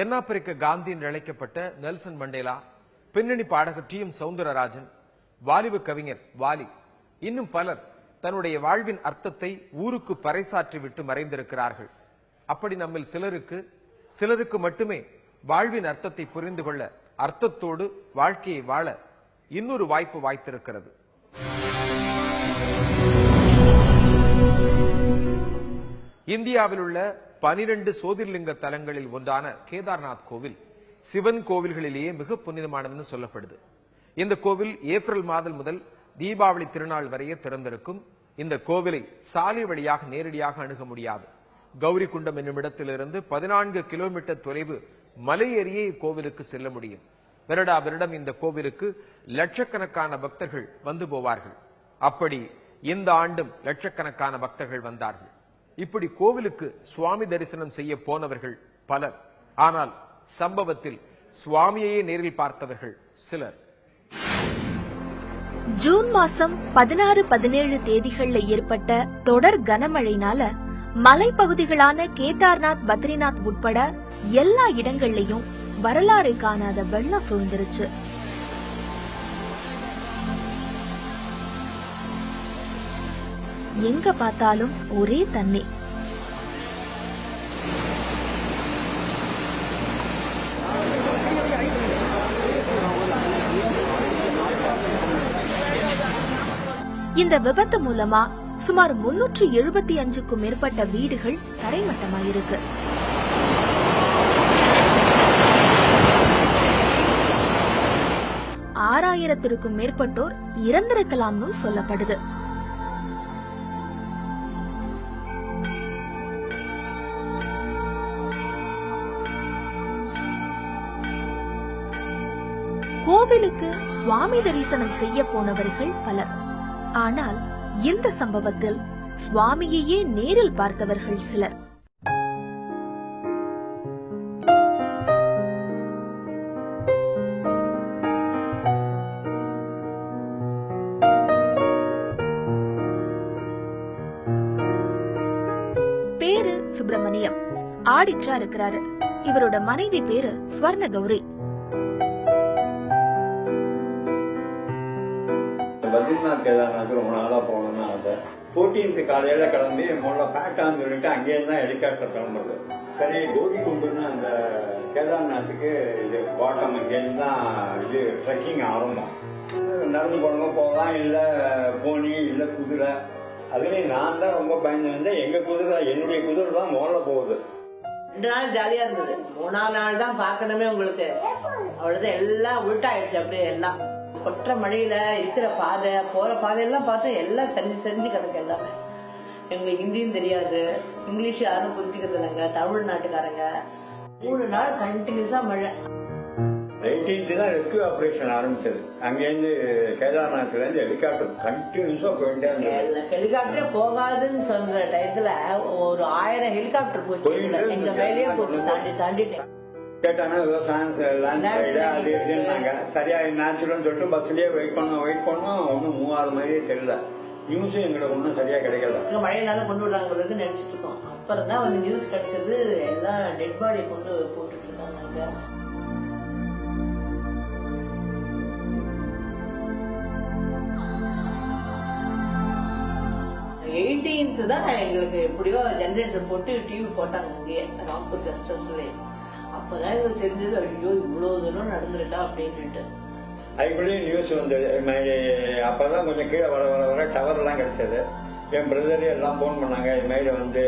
தென்னாப்பிரிக்க காந்தி என்று அழைக்கப்பட்ட நெல்சன் மண்டேலா பின்னணி பாடகர் டி எம் சவுந்தரராஜன் வாலிபு கவிஞர் வாலி இன்னும் பலர் தன்னுடைய வாழ்வின் அர்த்தத்தை ஊருக்கு பறைசாற்றி விட்டு மறைந்திருக்கிறார்கள். அப்படி நம்மில் சிலருக்கு சிலருக்கு மட்டுமே வாழ்வின் அர்த்தத்தை புரிந்து கொள்ள அர்த்தத்தோடு வாழ்க்கையை வாழ இன்னொரு வாய்ப்பு வாய்த்திருக்கிறது. இந்தியாவில் உள்ள பனிரெண்டு சோதிர்லிங்க தலங்களில் ஒன்றான கேதார்நாத் கோவில் சிவன் கோவில்களிலேயே மிக புனிதமானதுன்னு சொல்லப்படுது. இந்த கோவில் ஏப்ரல் மாதம் முதல் தீபாவளி திருநாள் வரையே திறந்திருக்கும். இந்த கோவிலை சாலை வழியாக நேரடியாக அணுக முடியாது. கௌரி குண்டம் என்னும் இடத்திலிருந்து பதினான்கு கிலோமீட்டர் தொலைவு மலை ஏறியே இக்கோவிலுக்கு செல்ல முடியும். வருடா வருடம் இந்த கோவிலுக்கு லட்சக்கணக்கான பக்தர்கள் வந்து போவார்கள். அப்படி இந்த ஆண்டும் லட்சக்கணக்கான பக்தர்கள் வந்தார்கள். இப்படி கோவிலுக்கு சுவாமி தரிசனம் செய்ய போனவர்கள் பலர். ஆனால் சம்பவத்தில் சுவாமியையே நேரில் பார்த்தவர்கள் சிலர். ஜூன் மாசம் பதினாறு பதினேழு தேதிகள்ல ஏற்பட்ட தொடர் கனமழைனால மலைப்பகுதிகளான கேதார்நாத் பத்ரிநாத் உட்பட எல்லா இடங்கள்லயும் வரலாறு காணாத வெள்ளம் சூழ்ந்துருச்சு. எங்க பார்த்தாலும் ஒரே தண்ணி. இந்த விபத்து மூலமா சுமார் முன்னூற்று எழுபத்தி அஞ்சுக்கும் மேற்பட்ட வீடுகள் தரைமட்டமாயிருக்கு. ஆறாயிரத்திற்கும் மேற்பட்டோர் இறந்திருக்கலாம்னு சொல்லப்படுது. கோவிலுக்கு சுவாமி தரிசனம் செய்ய போனவர்கள் பலர். ஆனால் இந்த சம்பவத்தில் சுவாமியையே நேரில் பார்த்தவர்கள் சிலர். பேரு சுப்பிரமணியம். ஆடிச்சா இருக்கிறாரு. இவரோட மனைவி பேரு ஸ்வர்ண கௌரி பத்ரிநாத் கேதார்நாத் ரொம்ப நாளா போகணும்னு ஆசை போர்டீன்த் காலையில கிளம்பி முதல்ல பேட்டான்னு சொல்லிட்டு அங்கேருந்து தான் ஹெலிகாப்டர் கிளம்புறது. சரி கோபி குண்டுன்னு அந்த கேதார்நாத்துக்கு இது பாட்டம் அங்கேருந்து தான் இது ட்ரெக்கிங் ஆரம்பம். நடந்து போனவங்க போகலாம் இல்ல போனி இல்ல குதிரை. அதுலயும் நான் தான் ரொம்ப பயந்து வந்தேன் எங்க குதிரை என்னுடைய குதிரை தான் முதல்ல போகுது. ரெண்டு நாள் ஜாலியா இருந்தது. மூணாவது நாள் தான் பாக்கணுமே உங்களுக்கு. அவ்வளவுதான் எல்லாம் உள்டாயிடுச்சு அப்படியே எல்லாம். கொற்ற மழையில இருக்கிற பாதை போற பாதையெல்லாம் பார்த்தா எல்லாம் செஞ்சு செஞ்சு கிடக்கு எல்லாமே. எங்க ஹிந்தியும் தெரியாது இங்கிலீஷ் யாரும் புரிஞ்சுக்கிறது இல்லைங்க தமிழ்நாட்டுக்காரங்க. மூணு நாள் கண்டினியூஸா மழை. எயிட்டீன்த் தான் ரெஸ்கியூ ஆபரேஷன் ஆரம்பிச்சது. அங்கேருந்து கேதார்நாத்ல இருந்து ஹெலிகாப்டர் கண்டினியூஸா போயிட்டே இருந்தது. ஹெலிகாப்டரே போகாதுன்னு சொல்ற டயத்துல ஒரு ஆயிரம் ஹெலிகாப்டர் போச்சு. எங்க மேலேயே போச்சு. தாண்டி தாண்டிட்டேன். லேண்ட் சைடு அது இதுன்னாங்க. சரியா நேச்சுரல் சொல்லிட்டு பஸ்லயே வெயிட் பண்ணோம் வெயிட் பண்ணோம். ஒன்றும் மூவாறு மாதிரியே தெரியல. நியூஸும் எங்களுக்கு ஒன்றும் சரியா கிடைக்கல. இங்க மழையினால கொண்டு விடுறாங்களுக்கு நினைச்சிட்டு இருக்கோம் அப்புறம் தான் வந்து நியூஸ் கிடைச்சது. எல்லாம் டெட் பாடி கொண்டு போட்டுட்டு இருக்காங்க. எயிட்டீன்த் தான் எங்களுக்கு எப்படியோ ஜெனரேட்டர் போட்டு டிவி போட்டாங்க அங்கேயே ராம்பூர் கெஸ்ட் ஹவுஸ்லயே அப்பதான் எங்களுக்கு தெரிஞ்சது ஐயோ இவ்வளவு தூரம் நடந்துருக்கா நியூஸ் வந்தது. மாதிரி அப்பதான் கொஞ்சம் கீழே வர வர வர டவர் எல்லாம் கிடைச்சது. என் பிரதர் எல்லாம் ஃபோன் பண்ணாங்க. இது மாதிரி வந்து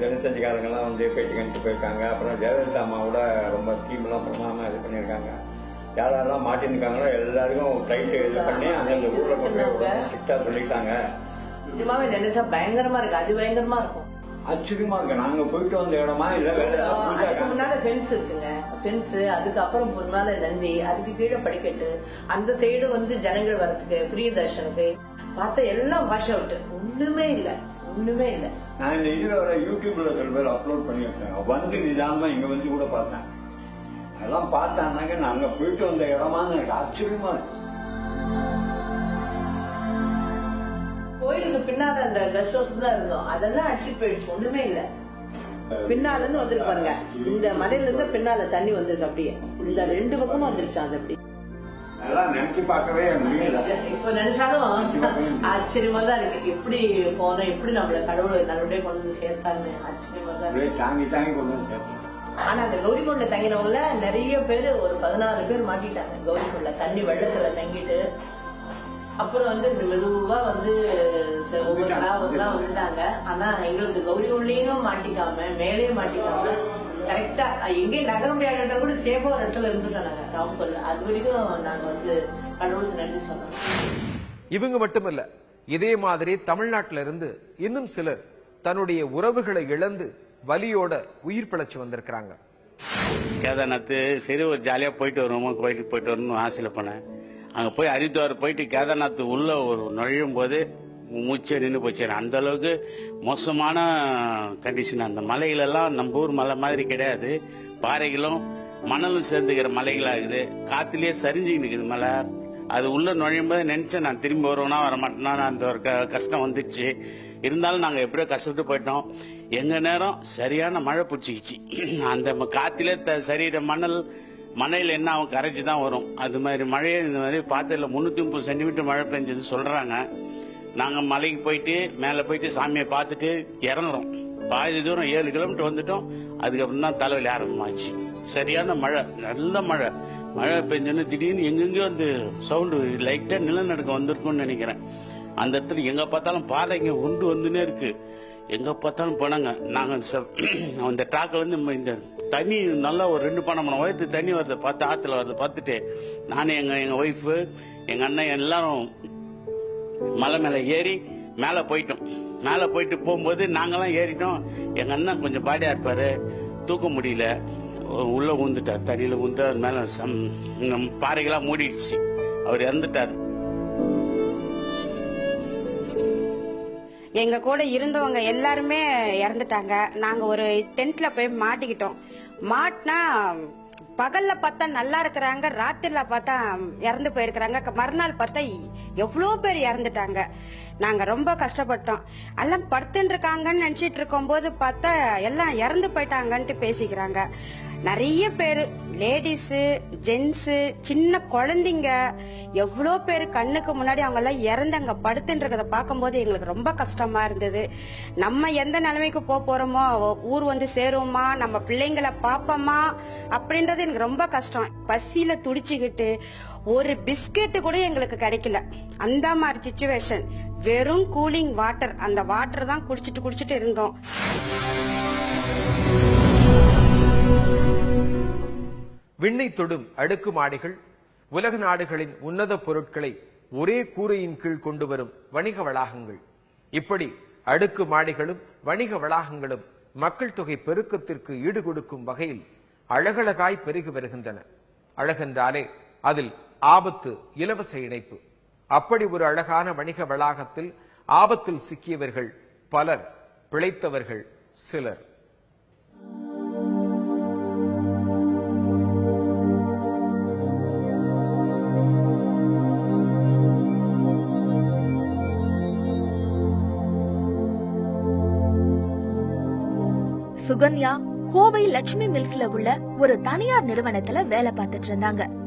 ஜனசஞ்சிக்காரங்கெல்லாம் வந்து பேட்டி கணிச்சு போயிருக்காங்க. அப்புறம் ஜெயலலிதா அம்மாவோட ரொம்ப ஸ்கீம் எல்லாம் பிரமாதமா இது பண்ணியிருக்காங்க. யாரெல்லாம் மாட்டிருக்காங்களோ எல்லாருக்கும் ஃபிளைட் இது பண்ணி அந்தந்த ஊர்ல கொண்டு ஸ்ட்ரிக்டா சொல்லிட்டாங்க. நிஜமாவே நினைச்சா பயங்கரமா இருக்கு. அது பயங்கரமா இருக்கும். ஆச்சரியமா இருக்கு. நாங்க போயிட்டு வந்த இடமா இல்ல? முன்னால ஃபென்ஸ் இருக்குங்க. ஃபென்ஸ் அதுக்கப்புறம் முன்னால நந்தி அதுக்கு கீழே படிக்கட்டு. அந்த சைடு வந்து ஜனங்கள் வரதுக்கு ஃப்ரீ தர்ஷனுக்கு பார்த்தா எல்லாம் வாஷ் அவுட் ஒண்ணுமே இல்ல. ஒண்ணுமே இல்ல. நான் இந்த இதுல வர யூடியூப்ல சில பேர் அப்லோட் பண்ணி வச்சேன் வந்து நிதானமா இங்க வந்து கூட பார்த்தேன் அதெல்லாம் பார்த்தானாக்க நாங்க போயிட்டு வந்த இடமான்னு எனக்கு ஆச்சரியமா இருக்கு. கோயிலுக்கு பின்னால அந்த கெஸ்ட் ஹவுஸ் தான் இருந்தோம். அதெல்லாம் அடிச்சுட்டு போயிடுச்சு. ஒண்ணுமே இல்ல. பின்னால இருந்து வந்திருக்கு பாருங்க. இந்த மலையில இருந்து பின்னால தண்ணி வந்திருக்கு அப்படியே. இந்த ரெண்டு பக்கமும் வந்துருச்சு அது அப்படி நினைச்சு பார்க்கவே முடியல. இப்ப நினைச்சாலும் ஆச்சரியமா தான் இருக்கு. எப்படி போனோம்? எப்படி நம்மள கடவுள் நல்லபடியா கொண்டு வந்து சேர்த்தாருன்னு ஆச்சரியமா தான் தாங்கி தாங்கி கொண்டு வந்து சேர்த்தோம் ஆனா அந்த கௌரிக்குண்ட தங்கினவங்கள நிறைய பேர் ஒரு பதினாறு பேர் மாட்டிட்டாங்க. கௌரிக்குண்ட தண்ணி வெள்ளத்துல தங்கிட்டு அப்புறம் வந்து இந்த மெதுவா வந்து ஒவ்வொருத்தரா ஒவ்வொருத்தரா வந்துட்டாங்க. ஆனா எங்களுக்கு கௌரி உள்ளேயும் மாட்டிக்காம மேலேயும் மாட்டிக்காம கரெக்டா எங்கேயும் நகர முடியாத இடத்துல கூட சேஃபா ஒரு இடத்துல இருந்துட்டோம் நாங்க ராம்பல்ல அது வரைக்கும் நாங்க வந்து கடவுளுக்கு நன்றி சொன்னோம் இவங்க மட்டுமல்ல இதே மாதிரி தமிழ்நாட்டில இருந்து இன்னும் சிலர் தன்னுடைய உறவுகளை இழந்து வலியோட உயிர் பிழைச்சு வந்திருக்கிறாங்க. கேதார்நாத் சரி ஒரு ஜாலியாக போயிட்டு வருவோமா? கோயிலுக்கு போயிட்டு வரணும்னு ஆசையில் போனேன். அங்கே போய் ஹரித்வார் போயிட்டு கேதார்நாத் உள்ள ஒரு நுழையும் போது மூச்சே நின்று போச்சு. அந்த அளவுக்கு மோசமான கண்டிஷன் அந்த மலைகளெல்லாம் நம்ம ஊர் மலை மாதிரி கிடையாது. பாறைகளும் மணலும் சேர்ந்துக்கிற மலைகளாகுது. இருக்குது காத்துலயே சரிஞ்சுக்கிட்டு இருக்குது மலை. அது உள்ள நுழையும் போது நினைச்சேன் நான் திரும்பி வருவேனா வரமாட்டேனா. அந்த ஒரு க- கஷ்டம் வந்துடுச்சு இருந்தாலும் நாங்கள் எப்படியோ கஷ்டப்பட்டு போயிட்டோம். எங்க நேரம் சரியான மழை பிடிச்சிக்கிச்சு. அந்த ம- காத்திலே த- மணல் மழையில என்ன அவன் கரைச்சி தான் வரும். அது மாதிரி மழையை இந்த மாதிரி பார்த்ததுல முன்னூத்தி முப்பது சென்டிமீட்டர் மழை பெஞ்சது சொல்றாங்க. நாங்க மலைக்கு போயிட்டு மேல போயிட்டு சாமியை பார்த்துட்டு இறங்குறோம். பாதி தூரம் ஏழு கிலோமீட்டர் வந்துட்டோம். அதுக்கப்புறம் தான் தலைவலி ஆரம்பமாச்சு. சரியான மழை நல்ல மழை. மழை பெஞ்சோன்னு திடீர்னு எங்கெங்கயோ வந்து சவுண்டு லைட்டா நிலநடுக்கம் வந்திருக்கும்னு நினைக்கிறேன். அந்த இடத்துல எங்க பார்த்தாலும் பாதைங்க உண்டு வந்துனே இருக்கு. எங்க பார்த்தாலும் பணங்க. நாங்க ச- அந்த ட்ராக்ல இருந்து இந்த- தண்ணி நல்லா ஒரு ரெண்டு பணம் பண்ண உயரத்து தண்ணி வருது. பார்த்து ஆத்துல வருது. பார்த்துட்டு நானும் எங்க எங்க ஒய்ஃபு எங்க அண்ணன் எல்லாரும் மலை மேல ஏறி மேல போயிட்டோம். மேல போயிட்டு போகும்போது நாங்கெல்லாம் ஏறிட்டோம். எங்க அண்ணன் கொஞ்சம் பாடியா இருப்பாரு. தூக்க முடியல. உள்ள ஊந்துட்டார் தண்ணியில ஊந்து அது மேல சம் பாறைகளா மூடிடுச்சு. அவர் இறந்துட்டார். எங்க கூட இருந்தவங்க எல்லாருமே இறந்துட்டாங்க. நாங்க ஒரு டென்ட்ல போய் மாட்டிக்கிட்டோம். மாட்டினா பகல்ல பார்த்தா நல்லா இருக்கிறாங்க ராத்திரில பார்த்தா இறந்து போயிருக்கிறாங்க. மறுநாள் பார்த்தா எவ்வளவு பேர் இறந்துட்டாங்க. நாங்க ரொம்ப கஷ்டப்பட்டோம். எல்லாம் படுத்துட்டு இருக்காங்கன்னு நினைச்சிட்டு இருக்கும்போது பார்த்தா எல்லாம் இறந்து போயிட்டாங்கன்ட்டு பேசிக்கிறாங்க. நிறைய பேரு லேடிஸ் ஜென்ஸ் சின்ன குழந்தைங்க எவ்வளோ பேர் கண்ணுக்கு முன்னாடி அவங்க எல்லாம் இறந்து அங்க படுத்துட்டு இருக்கிறத பார்க்கும்போது எங்களுக்கு ரொம்ப கஷ்டமா இருந்தது. நம்ம எந்த நிலைமைக்கு போக போறோமோ ஊர் வந்து சேருவோமா நம்ம பிள்ளைங்களை பார்ப்போமா அப்படின்றது எனக்கு ரொம்ப கஷ்டம். பசியில துடிச்சுக்கிட்டு ஒரு பிஸ்கெட்டு கூட எங்களுக்கு கிடைக்கல. அந்த மாதிரி சுச்சுவேஷன் வெறும் கூலிங் வாட்டர். அந்த வாட்டர் தான் குடிச்சிட்டு குடிச்சிட்டு இருந்தோம். விண்ணை தொடும் அடுக்கு மாடிகள் உலக நாடுகளின் உன்னத பொருட்களை ஒரே கூரையின் கீழ் கொண்டு வரும் வணிக வளாகங்கள். இப்படி அடுக்கு மாடிகளும் வணிக வளாகங்களும் மக்கள் தொகை பெருக்கத்திற்கு ஈடு கொடுக்கும் வகையில் அழகழகாய் பெருகி வருகின்றன. அழகென்றாலே அதில் ஆபத்து இலவச இணைப்பு. அப்படி ஒரு அழகான வணிக வளாகத்தில் ஆபத்தில் சிக்கியவர்கள் பலர் பிழைத்தவர்கள் சிலர். சுகன்யா கோவை லட்சுமி மில்ஸ்ல உள்ள ஒரு தனியார் நிறுவனத்துல வேலை பார்த்துட்டு இருந்தாங்க.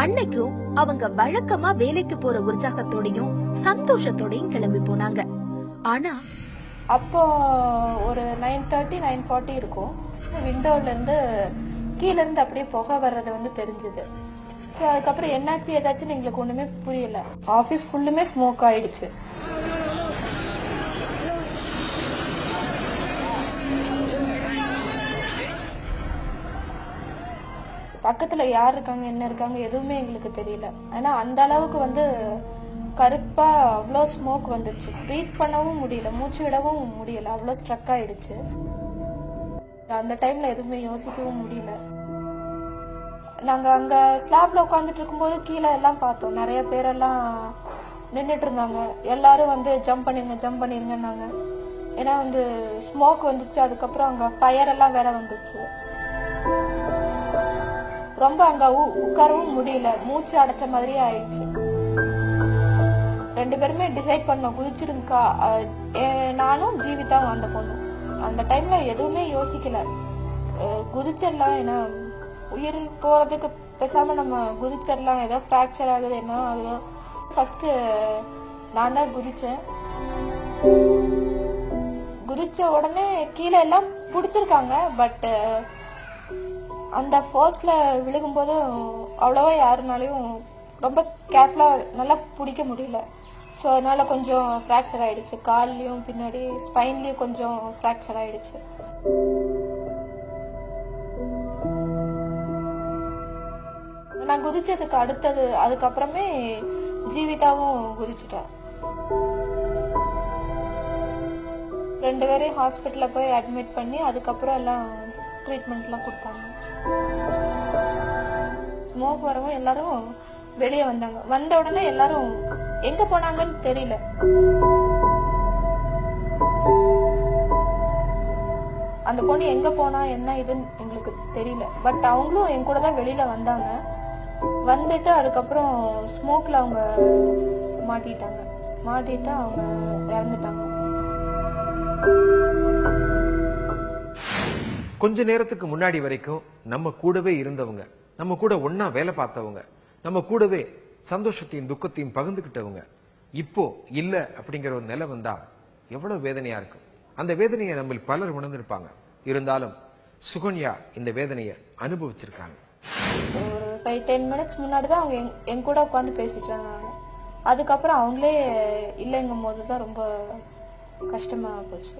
அன்னைக்கும் அவங்க வழக்கமா வேலைக்கு போற உற்சாகத்தோடையும் சந்தோஷத்தோடையும் கிளம்பி போனாங்க. ஆனா அப்போ ஒரு நைன் தேர்ட்டி நைன் ஃபார்ட்டி இருக்கும். விண்டோல இருந்து கீழ இருந்து அப்படியே புகை வர்றது வந்து தெரிஞ்சது. ஸோ அதுக்கப்புறம் என்னாச்சு ஏதாச்சுன்னு எங்களுக்கு ஒண்ணுமே புரியல. ஆபீஸ் ஃபுல்லுமே ஸ்மோக் ஆயிடுச்சு. பக்கத்துல யார் இருக்காங்க என்ன இருக்காங்க எதுவுமே எங்களுக்கு தெரியல. ஏன்னா அந்த அளவுக்கு வந்து கருப்பா அவ்வளோ ஸ்மோக் வந்துச்சு. ப்ரீத் பண்ணவும் முடியல மூச்சு விடவும் முடியல. அவ்வளோ ஸ்ட்ரக் ஆயிடுச்சு. அந்த டைம்ல எதுவுமே யோசிக்கவும் முடியல. நாங்க அங்க ஸ்லாப்ல உட்காந்துட்டு இருக்கும்போது கீழே எல்லாம் பார்த்தோம். நிறைய பேரெல்லாம் நின்னுட்டு இருந்தாங்க. எல்லாரும் வந்து ஜம்ப் பண்ணிருங்க ஜம்ப் பண்ணிருங்கன்னாங்க. ஏன்னா வந்து ஸ்மோக் வந்துச்சு. அதுக்கப்புறம் அங்க ஃபயர் எல்லாம் வேற வந்துச்சு. ரொம்ப அங்க உட்காரவும் முடியல. மூச்சு அடைச்ச மாதிரியே ஆயிடுச்சு. ரெண்டு பேருமே டிசைட் பண்ணோம் குதிச்சிருக்கா நானும் ஜீவிதாவும் அந்த பொண்ணும் அந்த டைம்ல எதுவுமே யோசிக்கல. குதிச்சிடலாம் ஏன்னா உயிர் போறதுக்கு பேசாம நம்ம குதிச்சிடலாம். ஏதோ ஃப்ராக்சர் ஆகுது என்ன ஆகுதோ. ஃபர்ஸ்ட் நான் தான் குதிச்சேன். குதிச்ச உடனே கீழே எல்லாம் பிடிச்சிருக்காங்க பட் அந்த ஃபோர்ஸ்ல விழுகும்போது அவ்வளவா யாருனாலையும் ரொம்ப கேர்ஃபுல்லா நல்லா பிடிக்க முடியல. ஸோ அதனால கொஞ்சம் ஃப்ராக்சர் ஆயிடுச்சு. கால்லயும் பின்னாடி ஸ்பைன்லயும் கொஞ்சம் ஃப்ராக்சர் ஆயிடுச்சு. நான் குதிச்சதுக்கு அடுத்தது அதுக்கப்புறமே ஜீவிதாவும் குதிச்சுட்டா. ரெண்டு பேரையும் ஹாஸ்பிட்டல்ல போய் அட்மிட் பண்ணி அதுக்கப்புறம் எல்லாம் ட்ரீட்மெண்ட்லாம் கொடுத்தாங்க. ஸ்மோக் வரவும் எல்லாரும் வெளியே வந்தாங்க. வந்த உடனே எல்லாரும் எங்க போனாங்கன்னு தெரியல. அந்த பொண்ணு எங்க போனா என்ன இதுன்னு எங்களுக்கு தெரியல. பட் அவங்களும் என் கூட தான் வெளியில வந்தாங்க. வந்துட்டு அதுக்கப்புறம் ஸ்மோக்ல அவங்க மாட்டிட்டாங்க. மாட்டிட்டு அவங்க இறந்துட்டாங்க. கொஞ்ச நேரத்துக்கு முன்னாடி வரைக்கும் நம்ம கூடவே இருந்தவங்க நம்ம கூட ஒன்னா வேலை பார்த்தவங்க நம்ம கூடவே சந்தோஷத்தையும் துக்கத்தையும் பகிர்ந்துகிட்டவங்க இப்போ இல்ல அப்படிங்கிற ஒரு நிலை வந்தா எவ்வளவு வேதனையா இருக்கும். அந்த வேதனையை நம்ம பலர் உணர்ந்திருப்பாங்க. இருந்தாலும் சுகன்யா இந்த வேதனையை அனுபவிச்சிருக்காங்க. ஒரு ஃபைவ் டென் மினிட்ஸ் முன்னாடி தான் அவங்க என் கூட உட்காந்து பேசிட்டு இருந்தாங்க. அதுக்கப்புறம் அவங்களே இல்லைங்கும் போது தான் ரொம்ப கஷ்டமா போச்சு.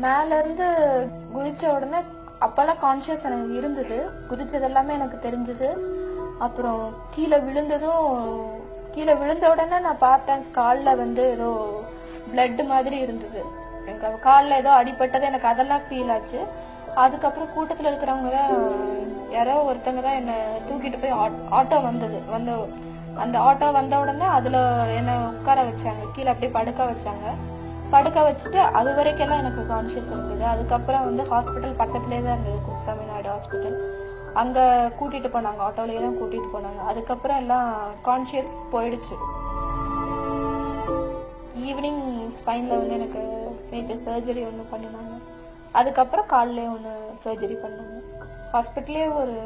மேல இருந்து குதிச்ச உடனே அப்பெல்லாம் கான்சியஸ் எனக்கு இருந்தது. குதிச்சது எல்லாமே எனக்கு தெரிஞ்சது. அப்புறம் கீழே விழுந்ததும் கீழே விழுந்த உடனே நான் பார்த்தேன் கால்ல வந்து ஏதோ பிளட் மாதிரி இருந்தது. எனக்கு கால்ல ஏதோ அடிபட்டது எனக்கு அதெல்லாம் ஃபீல் ஆச்சு. அதுக்கப்புறம் கூட்டத்துல இருக்கிறவங்க தான் யாரோ ஒருத்தங்க தான் என்ன தூக்கிட்டு போய் ஆட்- ஆட்டோ வந்தது. வந்து அந்த ஆட்டோ வந்த உடனே அதுல என்ன உட்கார வச்சாங்க. கீழே அப்படியே படுக்க வச்சாங்க. படுக்க வச்சுட்டு அது வரைக்கும் எல்லாம் எனக்கு கான்சியஸ் இருந்தது. அதுக்கப்புறம் வந்து ஹாஸ்பிட்டல் பக்கத்துலேயே தான் இருந்தது தமிழ்நாடு நாயுடு ஹாஸ்பிட்டல் அங்க கூட்டிட்டு போனாங்க ஆட்டோலயே தான் கூட்டிட்டு போனாங்க. அதுக்கப்புறம் எல்லாம் கான்சியஸ் போயிடுச்சு. ஈவினிங் ஸ்பைன்ல வந்து எனக்கு மேஜர் சர்ஜரி ஒன்று பண்ணினாங்க. அதுக்கப்புறம் காலிலே ஒன்று சர்ஜரி பண்ணாங்க. ஹாஸ்பிட்டல்லே ஒரு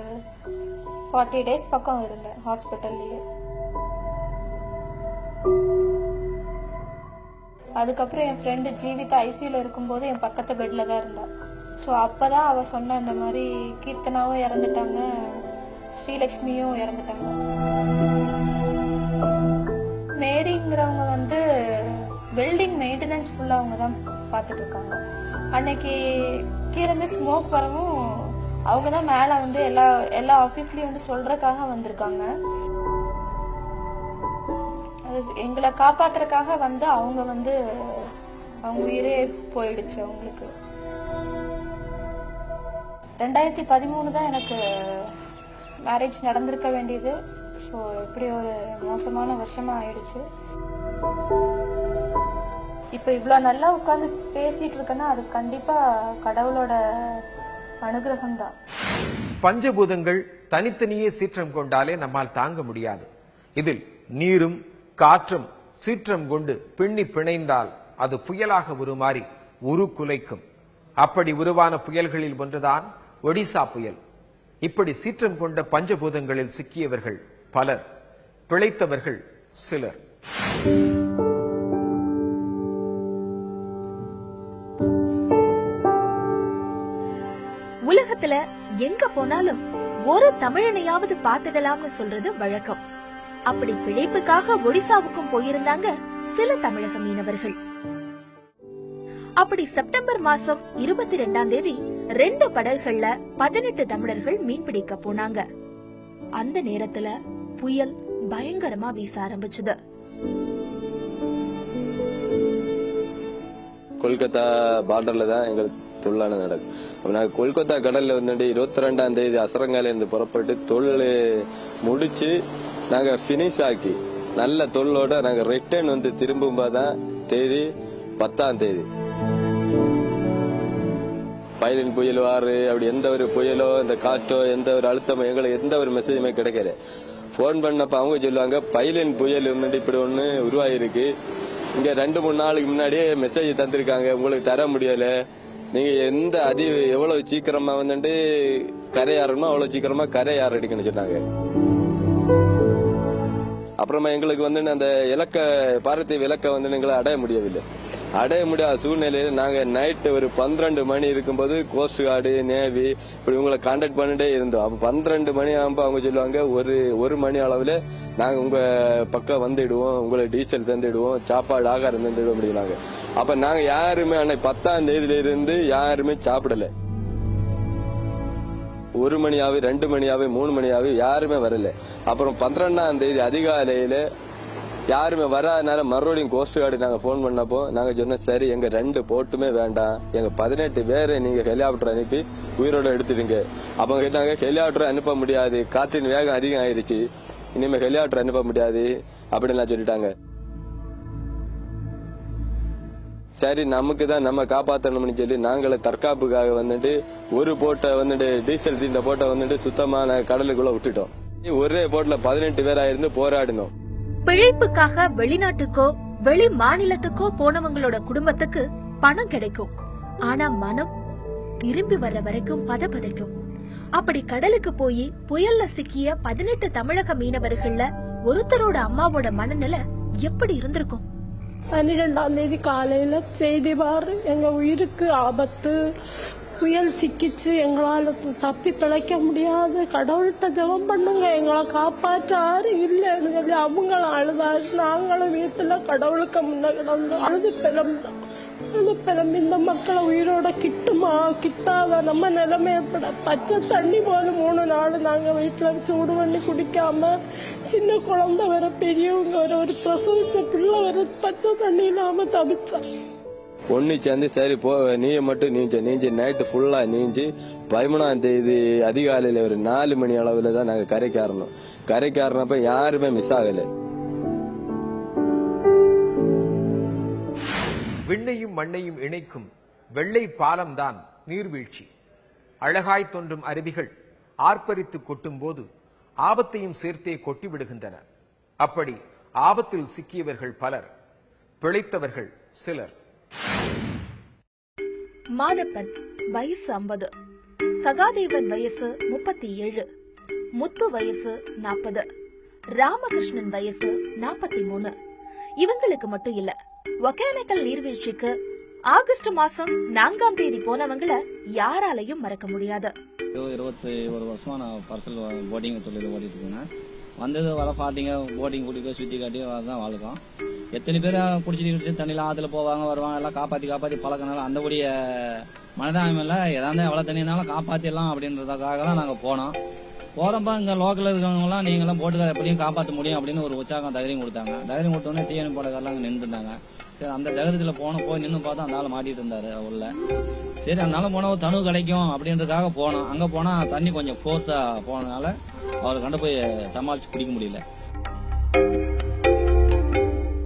ஃபார்ட்டி டேஸ் பக்கம் இருந்தேன் ஹாஸ்பிட்டல்லையே அதுக்கப்புறம் என் ஃப்ரெண்டு ஜீவிதா ஐசியூல இருக்கும்போது என் பக்கத்து பெட்ல தான் இருந்தா. ஸோ அப்பதான் அவ சொன்ன இந்த மாதிரி கீர்த்தனாவும் இறந்துட்டாங்க ஸ்ரீலக்ஷ்மியும் இறந்துட்டாங்க. மேரிங்கிறவங்க வந்து பில்டிங் மெயின்டெனன்ஸ் ஃபுல்லா அவங்க தான் பார்த்துட்டு இருக்காங்க. அன்னைக்கு கீழே ஸ்மோக் வரவும் அவங்க தான் மேலே வந்து எல்லா எல்லா ஆபீஸ்லயும் வந்து சொல்றதுக்காக வந்திருக்காங்க. எங்களை காப்பாத்துறதுக்காக வந்து அவங்க வந்து அவங்க உயிரே போயிடுச்சு அவங்களுக்கு. ரெண்டாயிரத்தி பதிமூணு தான் எனக்கு மேரேஜ் நடந்திருக்க வேண்டியது. ஸோ இப்படி ஒரு மோசமான வருஷமா ஆயிடுச்சு. இப்ப இவ்ளோ நல்லா உட்கார்ந்து பேசிட்டு இருக்கேன்னா அது கண்டிப்பா கடவுளோட அனுகிரகம் தான். பஞ்சபூதங்கள் தனித்தனியே சீற்றம் கொண்டாலே நம்மால் தாங்க முடியாது. இதில் நீரும் காற்றும் சீற்றம் கொண்டு பின்னி பிணைந்தால் அது புயலாக உருமாறி உரு குலைக்கும் அப்படி உருவான புயல்களில் ஒன்றுதான் ஒடிசா புயல். இப்படி சீற்றம் கொண்ட பஞ்சபூதங்களில் சிக்கியவர்கள் பலர் பிழைத்தவர்கள் சிலர். உலகத்துல எங்க போனாலும் ஒரு தமிழனையாவது பார்த்துடலாம்னு சொல்றது வழக்கம். அப்படி பிழைப்புக்காக ஒடிசாவுக்கும் போயிருந்தாங்க சில தமிழக மீனவர்கள். அப்படி செப்டம்பர் மாசம் இருபத்தி ரெண்டாம் தேதி ரெண்டு படகுகள்ல பதினெட்டு தமிழர்கள் மீன்பிடிக்க போனாங்க. அந்த நேரத்துல புயல் பயங்கரமா வீச ஆரம்பிச்சது. கொல்கத்தா பார்டர்ல தான் எங்களுக்கு தொழிலான நடக்கும் நாங்க கொல்கத்தா கடல்ல வந்துட்டு இருபத்தி ரெண்டாம் தேதி அசரங்கால இருந்து புறப்பட்டு தொழில் முடிச்சு நாங்கள் ஃபினிஷ் ஆக்கி நல்ல தொழிலோட நாங்கள் ரிட்டர்ன் வந்து திரும்பும்போது தான் தேதி பத்தாம் தேதி. பைலின் புயல் வாரு அப்படி எந்த ஒரு புயலோ இந்த காற்றோ எந்த ஒரு அழுத்தமோ எங்களுக்கு எந்த ஒரு மெசேஜுமே கிடைக்கல. ஃபோன் பண்ணப்ப அவங்க சொல்லுவாங்க பைலின் புயல் முன்னாடி இப்படி ஒண்ணு உருவாயிருக்கு. இங்க ரெண்டு மூணு நாளுக்கு முன்னாடியே மெசேஜ் தந்திருக்காங்க உங்களுக்கு தர முடியல. நீங்க எந்த அதி எவ்வளவு சீக்கிரமா வந்துட்டு கரை அவ்வளவு சீக்கிரமா கரை ஏற அடிக்கணும்னு சொன்னாங்க. அப்புறமா எங்களுக்கு வந்து அந்த இலக்க பாரதிய விளக்க வந்து எங்களை அடைய முடியவில்லை. அடைய முடியாத சூழ்நிலையில நாங்க நைட்டு ஒரு பன்னிரண்டு மணி இருக்கும்போது கோஸ்ட் கார்டு நேவி இப்படி உங்களை கான்டாக்ட் பண்ணிட்டே இருந்தோம். அப்ப பன்னிரண்டு மணி ஆகும்போது அவங்க சொல்லுவாங்க ஒரு ஒரு மணி அளவுல நாங்க உங்க பக்கம் வந்துடுவோம் உங்களை டீசல் தந்துடுவோம் சாப்பாடு ஆகாரம் தந்துடுவோம் அப்படின்னாங்க அப்ப நாங்க யாருமே அன்னைக்கு பத்தாம் தேதியில இருந்து யாருமே சாப்பிடல. ஒரு மணியாவே ரெண்டு மணியாவே மூணு மணியாவே யாருமே வரல. அப்புறம் பன்னிரெண்டாம் தேதி அதிகாலையில யாருமே வராதனால மறுபடியும் கோஸ்ட் கார்டு நாங்க போன் பண்ணப்போ நாங்க சொன்னோம் சரி எங்க ரெண்டு போட்டுமே வேண்டாம். எங்க பதினெட்டு பேரை நீங்க ஹெலிகாப்டர் அனுப்பி உயிரோட எடுத்துடுங்க. அப்ப கேட்டாங்க ஹெலிகாப்டர் அனுப்ப முடியாது. காற்றின் வேகம் அதிகம் ஆயிருச்சு. இனிமே ஹெலிகாப்டர் அனுப்ப முடியாது. அப்படின்னு சொல்லிட்டாங்க. சரி நமக்கு தான் நம்ம காப்பாற்றணும்னு சொல்லி நாங்களே தற்காப்புக்காக வந்துட்டு ஒரு போட்டை வந்துட்டு டீசல் தீண்ட போட்டை வந்துட்டு சுத்தமான கடலுக்குள்ள விட்டுட்டோம். ஒரே போட்ல பதினெட்டு பேரா இருந்து போராடினோம். பிழைப்புக்காக வெளிநாட்டுக்கோ வெளி மாநிலத்துக்கோ போனவங்களோட குடும்பத்துக்கு பணம் கிடைக்கும். ஆனா மனம் திரும்பி வர்ற வரைக்கும் பதபதைக்கும் அப்படி கடலுக்கு போய் புயல்ல சிக்கிய பதினெட்டு தமிழக மீனவர்கள்ல ஒருத்தரோட அம்மாவோட மனநிலை எப்படி இருந்திருக்கும்? பன்னிரெண்டாம் தேதி காலையில செய்தி பாரு எங்க உயிருக்கு ஆபத்து. புயல் சிக்கிச்சு எங்களால தப்பி பிழைக்க முடியாது. கடவுள்கிட்ட ஜெபம் பண்ணுங்க. எங்களை காப்பாற்ற யாரும் இல்லைன்னு சொல்லி அவங்களும் அழுதாச்சு நாங்களும் வீட்டுல கடவுளுக்கு முன்ன கிடந்தோம் அழுது பிறந்தோம் அழுது இந்த மக்களை உயிரோட கிட்டுமா? கிட்டாத நம்ம நிலைமை எப்படி? பச்சை தண்ணி போல மூணு நாள் நாங்க வீட்டுல சூடு பண்ணி குடிக்காம சின்ன குழந்தை வர பெரியவங்க வர ஒரு பிரசவிச்ச பிள்ளை வர பச்சை தண்ணி இல்லாம தவிச்சா. ஒண்ணு சேர்ந்து சரி போ நீய மட்டும் நீஞ்ச நீஞ்சி நைட்டு ஃபுல்லா நீஞ்சி பதிமூணாம் தேதி அதிகாலையில ஒரு நாலு மணி அளவுல தான் நாங்க கரைக்காரணும் கரைக்காரனப்ப யாருமே மிஸ் ஆகல. விண்ணையும் மண்ணையும் இணைக்கும் வெள்ளை பாலம்தான் நீர்வீழ்ச்சி. அழகாய் தோன்றும் அருவிகள் ஆர்ப்பரித்து கொட்டும் போது ஆபத்தையும் சேர்த்தே கொட்டி விடுகின்றன அப்படி ஆபத்தில் சிக்கியவர்கள் பலர் பிழைத்தவர்கள் சிலர். மாதப்பன் வயசு ஐம்பது. சகாதேவன் வயசு முப்பத்தி ஏழு முத்து வயசு நாற்பது ராமகிருஷ்ணன் வயசு நாற்பத்தி மூணு. இவங்களுக்கு மட்டும் இல்ல ஒகேனக்கல் நீர்வீழ்ச்சிக்கு ஆகஸ்ட் மாசம் நான்காம் தேதி போனவங்கள யாராலையும் மறக்க முடியாது. இருபத்தி ஒரு வருஷமா நான் பர்சல் போட்டிங் தொழில் ஓடிட்டு இருக்கேன். வந்தது வர பார்த்தீங்க போட்டிங் கூட்டிட்டு போய் சுற்றி காட்டி தான் வாழ்க்கோம் எத்தனை பேர் குடிச்சிட்டு குடிச்சு தண்ணியில் ஆற்றுல போவாங்க வருவாங்க எல்லாம் காப்பாற்றி காப்பாற்றி பழக்கனால அந்தபடிய மனதாமில்ல ஏதாவது எவ்வளோ தண்ணினாலும் காப்பாற்றிடலாம் அப்படின்றதுக்காக தான் நாங்கள் போனோம். போறப்பா இங்க லோக்கல்ல இருக்கவங்கலாம் நீங்களாம் போட்டு எப்படியும் காப்பாற்ற முடியும் அப்படின்னு ஒரு உற்சாகம் தைரியம் கொடுத்தாங்க. தைரியம் கொடுத்தோடனே டிஎன் போடக்காரெல்லாம் அங்கே நின்றுட்டாங்க சரி அந்த தைரியத்துல போன போய் நின்று பார்த்தா அந்த ஆள் மாட்டிட்டு இருந்தாரு உள்ள சரி அதனால போனா ஒரு தனு கிடைக்கும் அப்படின்றதுக்காக போனோம் அங்க போனா தண்ணி கொஞ்சம் ஃபோர்ஸா போனதுனால அவரை கண்டு போய் சமாளிச்சு பிடிக்க முடியல.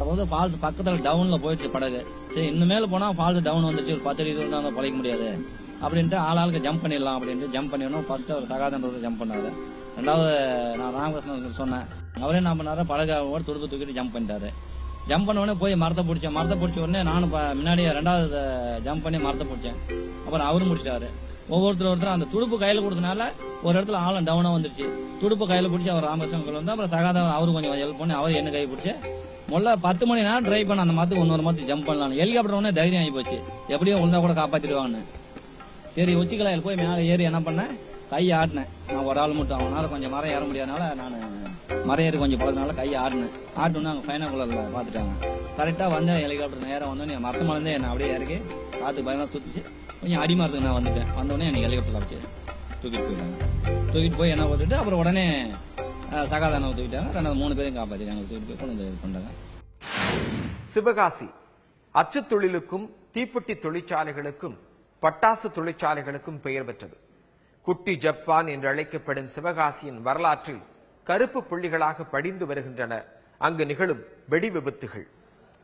அதாவது ஃபால்ஸ் பக்கத்துல டவுன்ல போயிடுச்சு படகு. சரி இன்னுமேல போனா ஃபால்ஸ் டவுன் வந்துச்சு. ஒரு பத்து அடி தூரம் பழைக்க முடியாது. அப்படின்ட்டு ஆளாளுக்கு ஜம்ப் பண்ணிடலாம் அப்படின்ட்டு ஜம்ப் பண்ணிடணும். ஃபர்ஸ்ட் அவர் சகாதன்றவர் ஜம்ப் பண்ணாரு. ரெண்டாவது நான் ராமகிருஷ்ணன் சொன்னேன். அவரே என்ன பண்ணாரு? படகு துடுப்பு தூக்கிட்டு ஜம்ப் பண்ணிட்டாரு. ஜம்ப் பண்ண உடனே போய் மரத்தை பிடிச்சேன். மரத்தை பிடிச்ச உடனே நானும் முன்னாடியே ரெண்டாவது ஜம்ப் பண்ணி மரத்தை பிடிச்சேன். அப்புறம் அவரும் முடிச்சிட்டாரு ஒவ்வொருத்தர் ஒருத்தர் அந்த துடுப்பு கையில கொடுத்தனால ஒரு இடத்துல ஆளும் டவுனா வந்துருச்சு. துடுப்பு கையில பிடிச்சி அவர் ராமகிருஷ்ணன் கொண்டு வந்து அப்புறம் சகாதவன் அவரு கொஞ்சம் ஹெல்ப் பண்ணி அவர் என்ன கை பிடிச்சி முதல்ல பத்து மணி நேரம் ட்ரை பண்ண அந்த மரத்துக்கு இன்னொரு மரத்துக்கு ஜம்ப் பண்ணலாம் ஹெலிகாப்டர் உடனே தைரியம் ஆகி போச்சு. எப்படியும் உழுந்தா கூட காப்பாத்திடுவாங்கன்னு சரி உச்சிக்கலையில் போய் மேலே ஏறி என்ன பண்ணேன்? கை ஆட்டினேன். நான் ஒரு ஆள் மட்டும். அவனால கொஞ்சம் மரம் ஏற முடியாதனால நான் மரம் ஏறி கொஞ்சம் பழகினால கை ஆடினேன் ஆட்டோன்னு அங்கே ஃபைனாகுலரில் பார்த்துட்டாங்க. கரெக்டாக வந்து ஹெலிகாப்டர் நேரம் வந்து நீ மரத்து மலர்ந்தே என்னை அப்படியே இறக்கி காற்று பயமாக சுற்றிச்சு கொஞ்சம் அடிமரத்துக்கு நான் வந்துட்டேன். வந்தோடனே எனக்கு ஹெலிகாப்டர் வச்சு தூக்கிட்டு போயிட்டாங்க. தூக்கிட்டு போய் என்ன போட்டுட்டு அப்புறம் உடனே சகாதானம் தூக்கிட்டாங்க ரெண்டாவது மூணு பேரையும் காப்பாற்றிட்டாங்க தூக்கிட்டு போய் கொண்டு இது சிவகாசி அச்சு தொழிலுக்கும் தீப்பெட்டி தொழிற்சாலைகளுக்கும் பட்டாசு தொழிற்சாலைகளுக்கும் பெயர் பெற்றது. குட்டி ஜப்பான் என்று அழைக்கப்படும் சிவகாசியின் வரலாற்றில் கருப்பு புள்ளிகளாக படிந்து வருகின்றன. அங்கு நிகழும் வெடி விபத்துகள்.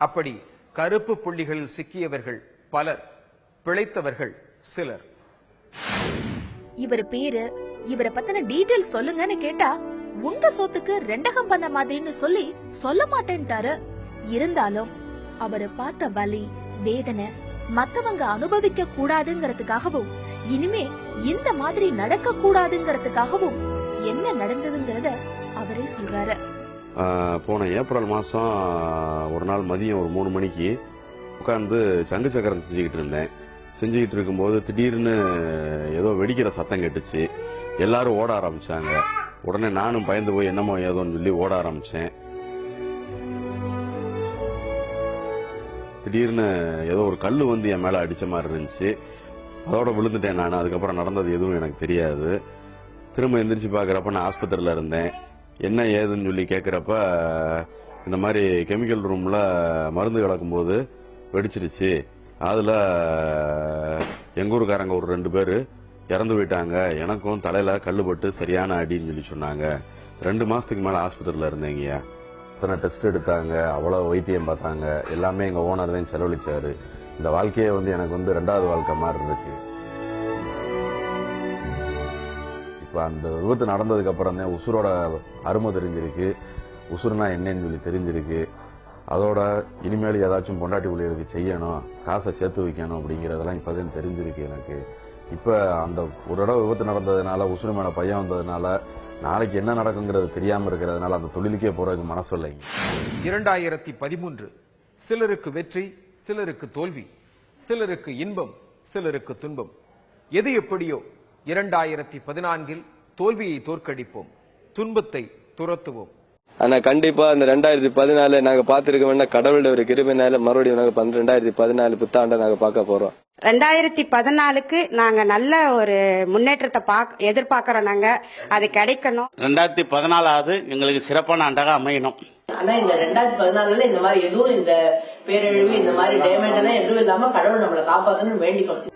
அப்படி கருப்பு புள்ளிகளில் சிக்கியவர்கள் பலர் பிழைத்தவர்கள் சிலர். இவர் பேரு இவரை பத்தின டீடைல் சொல்லுங்கன்னு கேட்டா உங்க சொத்துக்கு ரெண்டகம் பண்ண மாதிரின்னு சொல்லி சொல்ல மாட்டேன்ட்டாரு. இருந்தாலும் அவரை பார்த்த வலி வேதனை மத்தவங்க அனுபவிக்க கூடாதுங்கிறதுக்காகவும் இனிமே இந்த மாதிரி நடக்க கூடாதுங்கிறதுக்காகவும் என்ன நடந்ததுங்கிறத அவரே சொல்றாரு. ஆஹ் போன ஏப்ரல் மாசம் ஒரு நாள் மதியம் ஒரு மூணு மணிக்கு உட்காந்து சங்கு சக்கரம் செஞ்சுக்கிட்டு இருந்தேன். செஞ்சுக்கிட்டு இருக்கும்போது திடீர்னு ஏதோ வெடிக்கிற சத்தம் கேட்டுச்சு. எல்லாரும் ஓட ஆரம்பிச்சாங்க. உடனே நானும் பயந்து போய் என்னமோ ஏதோன்னு சொல்லி ஓட ஆரம்பிச்சேன். திடீர்னு ஏதோ ஒரு கல் வந்து என் மேல அடிச்ச மாதிரி இருந்துச்சு. அதோட விழுந்துட்டேன் நான். அதுக்கப்புறம் நடந்தது எதுவும் எனக்கு தெரியாது. திரும்ப எந்திரிச்சு பாக்குறப்ப நான் ஆஸ்பத்திரியில இருந்தேன். என்ன ஏதுன்னு சொல்லி கேக்குறப்ப இந்த மாதிரி கெமிக்கல் ரூம்ல மருந்து கிடக்கும்போது வெடிச்சிருச்சு. அதுல எங்கள் ஊருக்காரங்க ஒரு ரெண்டு பேரு இறந்து போயிட்டாங்க. எனக்கும் தலையில கல்லுபட்டு சரியான அடின்னு சொல்லி சொன்னாங்க. ரெண்டு மாசத்துக்கு மேல ஆஸ்பத்திரியில இருந்தேங்கய்யா. அத்தனை டெஸ்ட் எடுத்தாங்க அவ்வளவு வைத்தியம் பார்த்தாங்க எல்லாமே எங்க ஓனர் தான் செலவழிச்சாரு. இந்த வாழ்க்கையே வந்து எனக்கு வந்து ரெண்டாவது வாழ்க்கை மாதிரி இருக்கு. இப்போ அந்த விபத்து நடந்ததுக்கு அப்புறம் தான் உசுரோட அருமை தெரிஞ்சிருக்கு. உசுருனா என்னன்னு சொல்லி தெரிஞ்சிருக்கு. அதோட இனிமேல் ஏதாச்சும் பொண்டாட்டி ஊழியருக்கு செய்யணும் காசை சேர்த்து வைக்கணும் அப்படிங்கறதெல்லாம் இப்பதான் தெரிஞ்சிருக்கு எனக்கு. இப்ப அந்த ஒரு தடவை விபத்து நடந்ததுனால உசுறு மேலே பையன் வந்ததுனால நாளைக்கு என்ன நடக்குங்கிறது தெரியாம இருக்கிறதுனால அந்த தொழிலுக்கே போறதுக்கு மனசொல்லைங்க இரண்டாயிரத்தி பதிமூன்று. சிலருக்கு வெற்றி சிலருக்கு தோல்வி சிலருக்கு இன்பம் சிலருக்கு துன்பம். எது எப்படியோ இரண்டாயிரத்தி பதினான்கில் தோல்வியை தோற்கடிப்போம். துன்பத்தை துரத்துவோம். ஆனா கண்டிப்பா அந்த ரெண்டாயிரத்தி பதினாலு நாங்க பாத்துருக்க வேண்டாம் கடவுளோட ஒரு கிருபினால மறுபடியும் நாங்க ரெண்டாயிரத்தி பதினாலு புத்தாண்டை நாங்க பார்க்க போறோம். ரெண்டாயிரத்தி பதினாலுக்கு நாங்க நல்ல ஒரு முன்னேற்றத்தை பாக்- எதிர்பார்க்கறோம் நாங்க. அது கிடைக்கணும். ரெண்டாயிரத்தி பதினாலாவது எங்களுக்கு சிறப்பான ஆண்டாக அமையணும். ஆனா இந்த ரெண்டாயிரத்தி பதினாலுல இந்த மாதிரி எதுவும் இந்த பேரழிவு இந்த மாதிரி டேமேஜ் எல்லாம் எதுவும் இல்லாம கடவுள் நம்மளை காப்பாத்தணும்னு வேண்டிக்கணும்